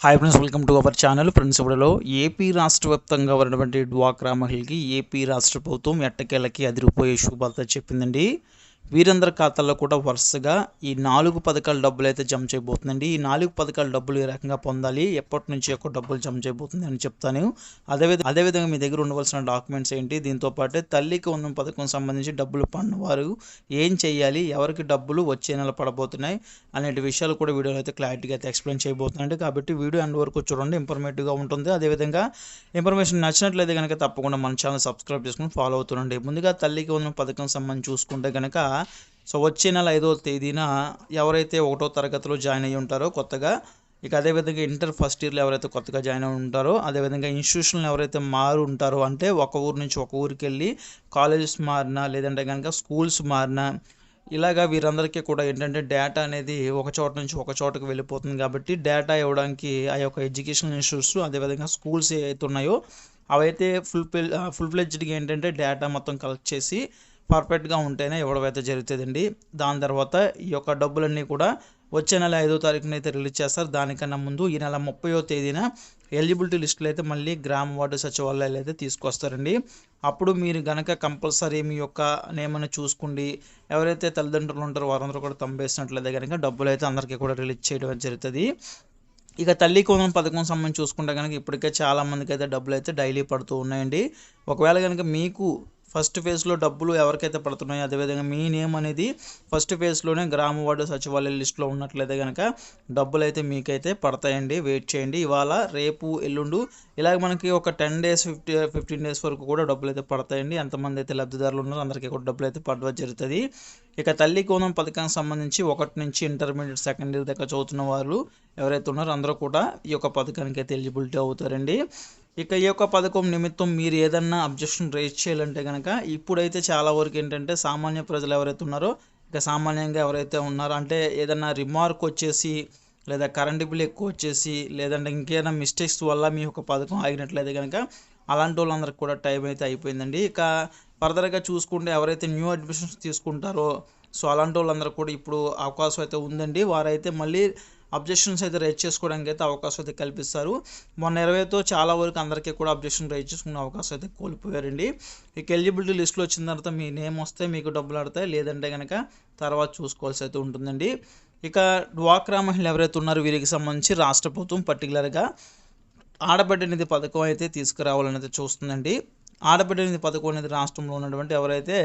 Hi friends welcome to our channel friends ఇప్పుడులో AP రాష్ట్ర వ్యాప్తంగా ఉన్నటువంటి డ్వాక్రా మహిళకి ఏపీ రాష్ట్ర ప్రభుత్వం ఎట్టకేలకి అదిరిపోయే శుభార్త చెప్పిందండి. వీరందరి ఖాతాల్లో కూడా వరుసగా ఈ నాలుగు పథకాల డబ్బులు అయితే జమ చేయబోతుందండి. ఈ నాలుగు పథకాల డబ్బులు ఏ రకంగా పొందాలి ఎప్పటి నుంచి ఎక్కువ డబ్బులు జమ చేయబోతుంది అని చెప్తాను. అదేవిధంగా అదేవిధంగా మీ దగ్గర ఉండవలసిన డాక్యుమెంట్స్ ఏంటి? దీంతో పాటు తల్లికి ఉన్న పథకం సంబంధించి డబ్బులు పడినవారు ఏం చేయాలి? ఎవరికి డబ్బులు వచ్చే నెల పడబోతున్నాయి? అనేటి విషయాలు కూడా వీడియోలో అయితే క్లారిటీగా అయితే ఎక్స్ప్లెయిన్ చేయబోతున్నాండి కాబట్టి వీడియో అండ్ వరకు చూడండి ఇన్ఫర్మేటివ్గా ఉంటుంది. అదేవిధంగా ఇన్ఫర్మేషన్ నచ్చినట్లయితే కనుక తప్పకుండా మన ఛానల్ సబ్స్క్రైబ్ చేసుకుని ఫాలో అవుతుండండి ముందుగా తల్లికి ఉన్న పథకం సంబంధించి చూసుకుంటే కనుక సో వచ్చే నెల ఐదో తేదీన ఎవరైతే ఒకటో తరగతిలో జాయిన్ అయ్యి ఉంటారో కొత్తగా ఇక అదేవిధంగా ఇంటర్ ఫస్ట్ ఇయర్లో ఎవరైతే కొత్తగా జాయిన్ అయి ఉంటారో అదేవిధంగా ఇన్స్టిట్యూషన్లు ఎవరైతే మారు ఉంటారో అంటే ఒక ఊరు నుంచి ఒక ఊరికి వెళ్ళి కాలేజెస్ మారినా లేదంటే కనుక స్కూల్స్ మారినా ఇలాగా వీరందరికీ కూడా ఏంటంటే డేటా అనేది ఒక చోట నుంచి ఒక చోటకి వెళ్ళిపోతుంది కాబట్టి డేటా ఇవ్వడానికి ఆ యొక్క ఎడ్యుకేషనల్ ఇన్స్టిట్యూట్స్ అదేవిధంగా స్కూల్స్ ఏవైతే ఉన్నాయో అవైతే ఫుల్ ఫుల్ ఫ్లెడ్జ్డ్గా ఏంటంటే డేటా మొత్తం కలెక్ట్ చేసి పర్ఫెక్ట్గా ఉంటేనే ఎవడవైతే జరుగుతుందండి. దాని తర్వాత ఈ యొక్క డబ్బులన్నీ కూడా వచ్చే నెల ఐదో తారీఖున అయితే రిలీజ్ చేస్తారు. దానికన్నా ముందు ఈ నెల ముప్పయో తేదీన ఎలిజిబిలిటీ లిస్టులు అయితే మళ్ళీ గ్రామ వార్డు సచివాలయాలు అయితే తీసుకొస్తారండి. అప్పుడు మీరు గనక కంపల్సరీ మీ యొక్క నేమని చూసుకోండి ఎవరైతే తల్లిదండ్రులు ఉంటారో వారందరూ కూడా తంబేసినట్లయితే కనుక డబ్బులు అయితే అందరికీ కూడా రిలీజ్ చేయడం జరుగుతుంది. ఇక తల్లి కోదం పథకం సంబంధించి చూసుకుంటే కనుక ఇప్పటికే చాలా మందికి అయితే డబ్బులు అయితే డైలీ పడుతూ ఉన్నాయండి. ఒకవేళ కనుక మీకు ఫస్ట్ ఫేజ్లో డబ్బులు ఎవరికైతే పడుతున్నాయో అదేవిధంగా మీ నేమ్ అనేది ఫస్ట్ ఫేజ్లోనే గ్రామ వార్డు సచివాలయ లిస్టులో ఉన్నట్లయితే కనుక డబ్బులు అయితే మీకైతే పడతాయండి వెయిట్ చేయండి. ఇవాళ రేపు ఎల్లుండు ఇలాగ మనకి ఒక ten days fifty fifteen days వరకు కూడా డబ్బులు అయితే పడతాయండి. ఎంతమంది అయితే లబ్ధిదారులు ఉన్నారో అందరికీ కూడా డబ్బులు అయితే పడవ జరుగుతుంది. ఇక తల్లి కోణం పథకానికి సంబంధించి ఒకటి నుంచి ఇంటర్మీడియట్ సెకండ్ ఇయర్ దాకా చదువుతున్న వాళ్ళు ఎవరైతే ఉన్నారో అందరూ కూడా ఈ యొక్క పథకానికి అయితే ఎలిజిబిలిటీ అవుతారండి. ఇక ఈ యొక్క పథకం నిమిత్తం మీరు ఏదన్నా అబ్జెక్షన్ రేజ్ చేయాలంటే కనుక ఇప్పుడైతే చాలా వరకు ఏంటంటే సామాన్య ప్రజలు ఎవరైతే ఉన్నారో ఇక సామాన్యంగా ఎవరైతే ఉన్నారో అంటే ఏదన్నా రిమార్క్ వచ్చేసి లేదా కరెంట్ బిల్ ఎక్కువ వచ్చేసి లేదంటే ఇంకేదైనా మిస్టేక్స్ వల్ల మీ యొక్క పథకం ఆగినట్లయితే కనుక అలాంటి వాళ్ళందరికి కూడా టైం అయితే అయిపోయిందండి. ఇక ఫర్దర్గా చూసుకుంటే ఎవరైతే న్యూ అడ్మిషన్స్ తీసుకుంటారో సో అలాంటి వాళ్ళందరూ కూడా ఇప్పుడు అవకాశం అయితే ఉందండి. వారైతే మళ్ళీ అబ్జెక్షన్స్ అయితే రైజ్ చేసుకోవడానికి అయితే అవకాశం అయితే కల్పిస్తారు. మొన్న ఇరవైతో చాలా వరకు అందరికీ కూడా అబ్జెక్షన్ రైజ్ చేసుకునే అవకాశం అయితే కోల్పోయారండి. మీకు ఎలిజిబిలిటీ లిస్ట్లో వచ్చిన తర్వాత మీ నేమ్ వస్తే మీకు డబ్బులు ఆడతాయి. లేదంటే కనుక తర్వాత చూసుకోవాల్సి అయితే ఉంటుందండి. ఇక డ్వాక్రా మహిళలు ఎవరైతే ఉన్నారో వీరికి సంబంధించి రాష్ట్ర ప్రభుత్వం పర్టికులర్గా ఆడబిడ్డ నిధి పథకం అయితే తీసుకురావాలని అయితే చూస్తుందండి. ఆడబిడ్డ నిధి పథకం అనేది రాష్ట్రంలో ఉన్నటువంటి ఎవరైతే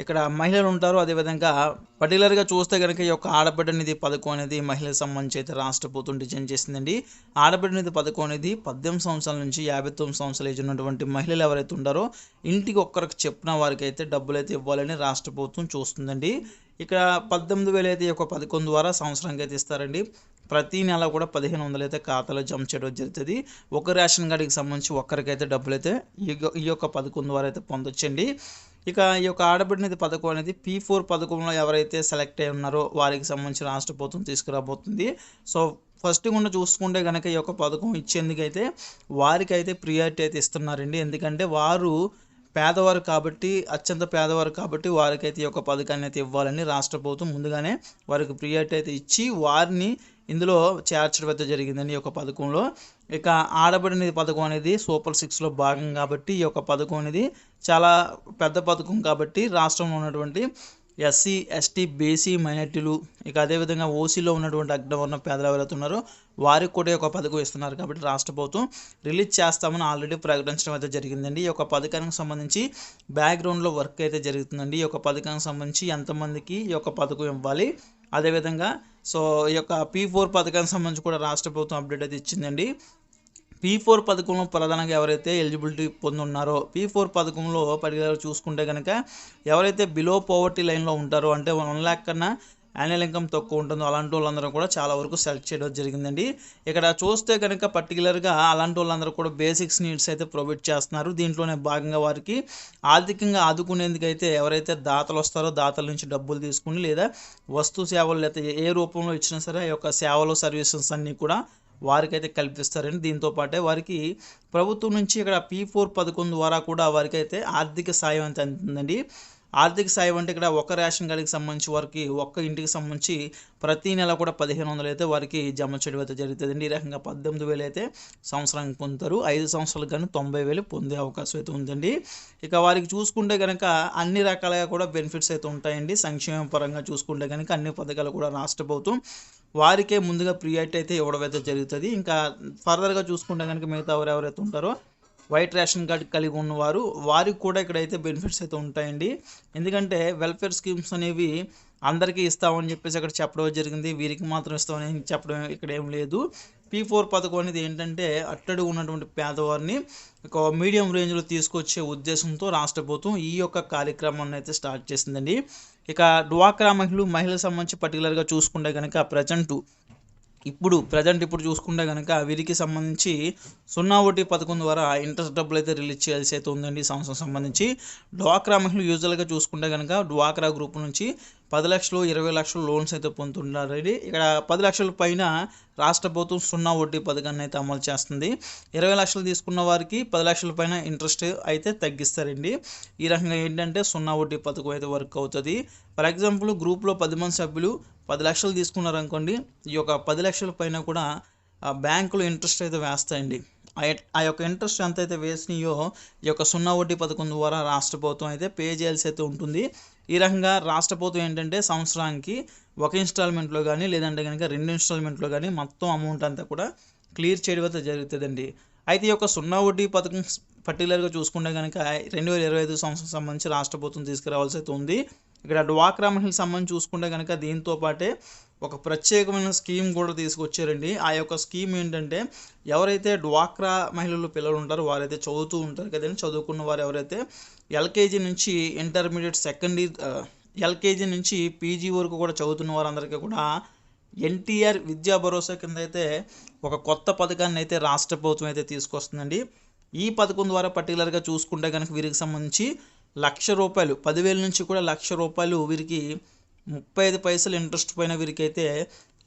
ఇక్కడ మహిళలు ఉంటారు అదేవిధంగా పర్టికులర్గా చూస్తే కనుక ఈ యొక్క ఆడబిడ్డ నిధి పథకం అనేది మహిళలకు సంబంధించి అయితే రాష్ట్ర ప్రభుత్వం డిజైన్ చేసిందండి. ఆడబిడ్డ నిధి పథకం అనేది పద్దెనిమిది సంవత్సరాల నుంచి యాభై తొమ్మిది సంవత్సరాలు ఏజ్ ఉన్నటువంటి మహిళలు ఎవరైతే ఉంటారో ఇంటికి ఒక్కరికి చెప్పిన వారికి అయితే డబ్బులు అయితే ఇవ్వాలని రాష్ట్ర ప్రభుత్వం చూస్తుందండి. ఇక్కడ పద్దెనిమిది వేలు అయితే ఈ యొక్క పథకం ద్వారా సంవత్సరానికి అయితే ఇస్తారండి. ప్రతి నెల కూడా పదిహేను వందలు అయితే ఖాతాలో జమ చేయడం జరుగుతుంది. ఒక రేషన్ కార్డుకి సంబంధించి ఒక్కరికైతే డబ్బులు అయితే ఈ యొక్క- ఈ యొక్క పథకం ద్వారా అయితే పొందొచ్చండి. ఇక ఈ యొక్క ఆడబిడ్డనిది పథకం అనేది పీ ఫోర్ పథకంలో ఎవరైతే సెలెక్ట్ అయి ఉన్నారో వారికి సంబంధించి రాష్ట్ర ప్రభుత్వం తీసుకురాబోతుంది. సో ఫస్ట్ గుండా చూసుకుంటే కనుక ఈ యొక్క పథకం ఇచ్చేందుకైతే వారికి అయితే ప్రియారిటీ అయితే ఇస్తున్నారండి. ఎందుకంటే వారు పేదవారు కాబట్టి అత్యంత పేదవారు కాబట్టి వారికైతే ఈ యొక్క పథకాన్ని అయితే ఇవ్వాలని రాష్ట్ర ప్రభుత్వం ముందుగానే వారికి ప్రియారిటీ అయితే ఇచ్చి వారిని ఇందులో చేర్చడం అయితే జరిగిందండి ఈ యొక్క పథకంలో. ఇక ఆడబడిన పథకం అనేది సూపర్ సిక్స్లో భాగం కాబట్టి ఈ యొక్క పథకం అనేది చాలా పెద్ద పథకం కాబట్టి రాష్ట్రంలో ఉన్నటువంటి ఎస్సీ ఎస్టీ బీసీ మైనార్టీలు ఇక అదేవిధంగా ఓసీలో ఉన్నటువంటి అగ్రవర్ణ పేదలు ఎవరైతే ఉన్నారో వారికి కూడా ఈ యొక్క పథకం ఇస్తున్నారు కాబట్టి రాష్ట్ర ప్రభుత్వం రిలీజ్ చేస్తామని ఆల్రెడీ ప్రకటించడం అయితే జరిగిందండి. ఈ యొక్క పథకానికి సంబంధించి బ్యాక్గ్రౌండ్లో వర్క్ అయితే జరుగుతుందండి. ఈ యొక్క పథకానికి సంబంధించి ఎంతమందికి ఈ యొక్క పథకం ఇవ్వాలి? అదేవిధంగా సో ఈ యొక్క పీ ఫోర్ పథకానికి సంబంధించి కూడా రాష్ట్ర ప్రభుత్వం అప్డేట్ అయితే ఇచ్చిందండి. పీ ఫోర్ పథకంలో ప్రధానంగా ఎవరైతే ఎలిజిబిలిటీ పొంది ఉన్నారో పీ ఫోర్ పథకంలో పర్టికులర్ చూసుకుంటే కనుక ఎవరైతే బిలో పోవర్టీ లైన్లో ఉంటారో అంటే వన్ ల్యాక్ కన్నా యాన్యువల్ ఇన్కమ్ తక్కువ ఉంటుందో అలాంటి వాళ్ళందరూ కూడా చాలా వరకు సెలెక్ట్ చేయడం జరిగిందండి. ఇక్కడ చూస్తే కనుక పర్టికులర్గా అలాంటి వాళ్ళందరూ కూడా బేసిక్స్ నీడ్స్ అయితే ప్రొవైడ్ చేస్తున్నారు. దీంట్లోనే భాగంగా వారికి ఆర్థికంగా ఆదుకునేందుకు అయితే ఎవరైతే దాతలు వస్తారో దాతల నుంచి డబ్బులు తీసుకుని లేదా వస్తు సేవలు లేదా ఏ రూపంలో ఇచ్చినా సరే ఆ యొక్క సేవలు సర్వీసెస్ అన్నీ కూడా వారికైతే కల్పిస్తారండి. దీంతో పాటే వారికి ప్రభుత్వం నుంచి ఇక్కడ పీ ఫోర్ పథకం ద్వారా కూడా వారికైతే ఆర్థిక సాయం అయితే అందుతుందండి. ఆర్థిక సాయం అంటే ఇక్కడ ఒక రేషన్ కార్డుకి సంబంధించి వారికి ఒక్క ఇంటికి సంబంధించి ప్రతి నెల కూడా పదిహేను వందలు అయితే వారికి జమ చేయడం అయితే జరుగుతుందండి. ఈ రకంగా పద్దెనిమిది వేలు అయితే సంవత్సరానికి పొందుతారు. ఐదు సంవత్సరాలకు కానీ తొంభై వేలు పొందే అవకాశం అయితే ఉందండి. ఇక వారికి చూసుకుంటే కనుక అన్ని రకాలుగా కూడా బెనిఫిట్స్ అయితే ఉంటాయండి. సంక్షేమ పరంగా చూసుకుంటే కనుక అన్ని పథకాలు కూడా రాష్ట్ర ప్రభుత్వం వారికే ముందుగా ప్రియారిటీ అయితే ఇవ్వడం అయితే జరుగుతుంది. ఇంకా ఫర్దర్గా చూసుకుంటే కనుక మిగతా ఎవరు ఎవరైతే ఉంటారో వైట్ రేషన్ కార్డు కలిగి ఉన్నవారు వారికి కూడా ఇక్కడైతే బెనిఫిట్స్ అయితే ఉంటాయండి. ఎందుకంటే వెల్ఫేర్ స్కీమ్స్ అనేవి అందరికీ ఇస్తామని చెప్పేసి అక్కడ చెప్పడం జరిగింది. వీరికి మాత్రం ఇస్తామని చెప్పడం ఇక్కడ ఏం లేదు. పీ ఫోర్ పథకం అనేది ఏంటంటే అట్టడు ఉన్నటువంటి పేదవారిని ఒక మీడియం రేంజ్లో తీసుకొచ్చే ఉద్దేశంతో రాష్ట్ర ప్రభుత్వం ఈ యొక్క కార్యక్రమాన్ని అయితే స్టార్ట్ చేసిందండి. ఇక డ్వాక్రా మహిళలు మహిళలకు సంబంధించి పర్టికులర్గా చూసుకుంటే కనుక ప్రజెంట్ ఇప్పుడు ప్రజెంట్ ఇప్పుడు చూసుకుంటే కనుక వీరికి సంబంధించి సున్నా ఒకటి పథకం ద్వారా ఇంట్రెస్ట్ డబ్బులు అయితే రిలీజ్ చేయాల్సి అయితే ఉందండి ఈ సంవత్సరం సంబంధించి. డ్వాక్రా మహిళలు యూజువల్గా చూసుకుంటే కనుక డ్వాక్రా గ్రూప్ నుంచి పది లక్షలు ఇరవై లక్షలు లోన్స్ అయితే పొందుతున్నారండి ఇక్కడ పది లక్షల పైన రాష్ట్ర ప్రభుత్వం సున్నా వడ్డీ పథకాన్ని అయితే అమలు చేస్తుంది. ఇరవై లక్షలు తీసుకున్న వారికి పది లక్షల పైన ఇంట్రెస్ట్ అయితే తగ్గిస్తారండి. ఈ రకంగా ఏంటంటే సున్నా వడ్డీ పథకం అయితే వర్క్ అవుతుంది. ఫర్ ఎగ్జాంపుల్ గ్రూప్లో పది మంది సభ్యులు పది లక్షలు తీసుకున్నారనుకోండి ఈ యొక్క పది లక్షల పైన కూడా బ్యాంకులు ఇంట్రెస్ట్ అయితే వేస్తాయండి. ఆ ఆ యొక్క ఇంట్రెస్ట్ ఎంత అయితే వేసినాయో ఈ యొక్క సున్నా వడ్డీ పథకం ద్వారా రాష్ట్ర ప్రభుత్వం అయితే పే చేయాల్సి అయితే ఉంటుంది. ఈ రకంగా రాష్ట్ర ప్రభుత్వం ఏంటంటే సంవత్సరానికి ఒక ఇన్స్టాల్మెంట్లో కానీ లేదంటే కనుక రెండు ఇన్స్టాల్మెంట్లో కానీ మొత్తం అమౌంట్ అంతా కూడా క్లియర్ చేయడం అయితే జరుగుతుందండి. అయితే ఈ యొక్క సున్నా వడ్డీ పథకం పర్టికులర్గా చూసుకుంటే కనుక రెండు వేల ఇరవై ఐదు సంవత్సరం సంబంధించి రాష్ట్ర ప్రభుత్వం తీసుకురావాల్సి అయితే ఉంది. ఇక్కడ డ్వాక్రా మహిళలకు సంబంధించి చూసుకుంటే కనుక దీంతో పాటే ఒక ప్రత్యేకమైన స్కీమ్ కూడా తీసుకొచ్చారండి. ఆ యొక్క స్కీమ్ ఏంటంటే ఎవరైతే డ్వాక్రా మహిళలు పిల్లలు ఉంటారో వారైతే చదువుతూ ఉంటారు కదండి. చదువుకున్న వారు ఎవరైతే ఎల్కేజీ నుంచి ఇంటర్మీడియట్ సెకండ్ ఎల్కేజీ నుంచి పీజీ వరకు కూడా చదువుతున్న వారందరికీ కూడా ఎన్టీఆర్ విద్యా భరోసా కింద అయితే ఒక కొత్త పథకాన్ని అయితే రాష్ట్ర ప్రభుత్వం అయితే తీసుకొస్తుందండి. ఈ పథకం ద్వారా పర్టికులర్గా చూసుకుంటే కనుక వీరికి సంబంధించి లక్ష రూపాయలు పదివేల నుంచి కూడా లక్ష రూపాయలు వీరికి ముప్పై ఐదు పైసలు ఇంట్రెస్ట్ పైన వీరికైతే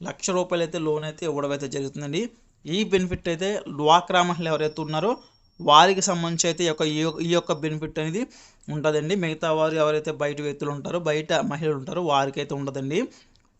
లక్ష రూపాయలు అయితే లోన్ అయితే ఇవ్వడం అయితే జరుగుతుందండి. ఈ బెనిఫిట్ అయితే డ్వాక్రా మహిళలు ఎవరైతే ఉన్నారో వారికి సంబంధించి అయితే ఈ యొక్క ఈ యొక్క- ఈ యొక్క బెనిఫిట్ అనేది ఉంటుందండి. మిగతా వారు ఎవరైతే బయట వ్యక్తులు ఉంటారో బయట మహిళలు ఉంటారో వారికైతే ఉండదండి.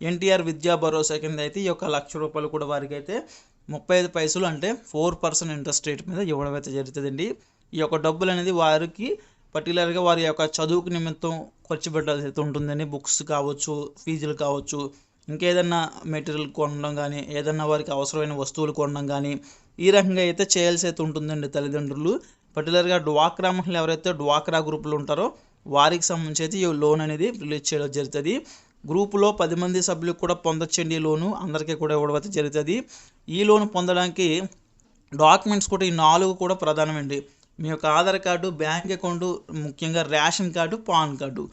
ఎన్టీఆర్ విద్యా భరోసా కింద అయితే ఈ యొక్క లక్ష రూపాయలు కూడా వారికి అయితే ముప్పై ఐదు పైసలు అంటే ఫోర్ పర్సెంట్ ఇంట్రెస్ట్ రేట్ మీద ఇవ్వడం అయితే జరుగుతుందండి. ఈ యొక్క డబ్బులు అనేది వారికి పర్టికులర్గా వారి యొక్క చదువుకు నిమిత్తం ఖర్చు పెట్టాల్సి అయితే ఉంటుందండి బుక్స్ కావచ్చు ఫీజులు కావచ్చు ఇంకేదన్నా మెటీరియల్ కొనడం కానీ ఏదన్నా వారికి అవసరమైన వస్తువులు కొనడం కానీ ఈ రకంగా అయితే చేయాల్సి అయితే ఉంటుందండి తల్లిదండ్రులు. పర్టికులర్గా డ్వాక్రా మహిళలు ఎవరైతే డ్వాక్రా గ్రూపులు ఉంటారో వారికి సంబంధించి అయితే ఈ లోన్ అనేది రిలీజ్ చేయడం జరుగుతుంది. గ్రూపులో పది మంది సభ్యులకు కూడా పొందొచ్చండి ఈ లోను అందరికీ కూడా ఇవ్వడం అయితే జరుగుతుంది. ఈ లోన్ పొందడానికి డాక్యుమెంట్స్ కూడా ఈ నాలుగు కూడా ప్రధానమండి. మీ యొక్క ఆధార్ కార్డు బ్యాంక్ అకౌంట్ ముఖ్యంగా రేషన్ కార్డు పాన్ కార్డు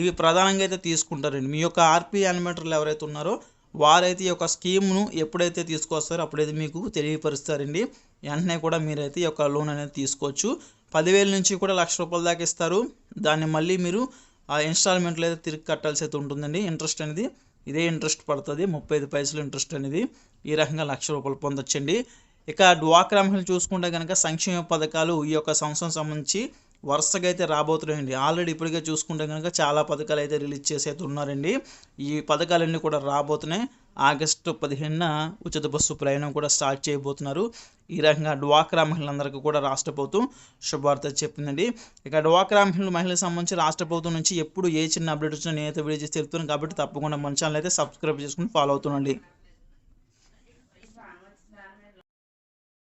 ఇవి ప్రధానంగా అయితే తీసుకుంటారండి. మీ యొక్క ఆర్పీ యానిమేటర్లు ఎవరైతే ఉన్నారో వారైతే ఈ యొక్క స్కీమ్ను ఎప్పుడైతే తీసుకొస్తారో అప్పుడైతే మీకు తెలియపరుస్తారండి. వెంటనే కూడా మీరైతే ఈ యొక్క లోన్ అనేది తీసుకోవచ్చు. పదివేల నుంచి కూడా లక్ష రూపాయల దాకా ఇస్తారు. దాన్ని మళ్ళీ మీరు ఆ ఇన్స్టాల్మెంట్లో అయితే తిరిగి కట్టాల్సి అయితే ఉంటుందండి. ఇంట్రెస్ట్ అనేది ఇదే ఇంట్రెస్ట్ పడుతుంది. ముప్పై ఐదు పైసలు ఇంట్రెస్ట్ అనేది ఈ రకంగా లక్ష రూపాయలు పొందొచ్చండి. ఇక డ్వాక్రా మహిళలు చూసుకుంటే కనుక సంక్షేమ పథకాలు ఈ యొక్క సంవత్సరం సంబంధించి వరుసగా అయితే రాబోతున్నాయండి. ఆల్రెడీ ఇప్పటికే చూసుకుంటే కనుక చాలా పథకాలు అయితే రిలీజ్ చేసి అయితే ఉన్నారండి. ఈ పథకాలన్నీ కూడా రాబోతున్నాయి. ఆగస్టు పదిహేనున ఉచిత బస్సు ప్రయాణం కూడా స్టార్ట్ చేయబోతున్నారు. ఈ రకంగా డ్వాక్రా మహిళలందరికీ కూడా రాష్ట్ర ప్రభుత్వం శుభార్త చెప్పిందండి. ఇక డ్వాక్రా మహిళలు మహిళలకు సంబంధించి రాష్ట్ర ప్రభుత్వం నుంచి ఎప్పుడు ఏ చిన్న అప్డేట్ వచ్చినా నేనైతే వీడియో చేసి తెలుపుతున్నాను కాబట్టి తప్పకుండా మన ఛానల్ అయితే సబ్స్క్రైబ్ చేసుకుని ఫాలో అవుతుండండి.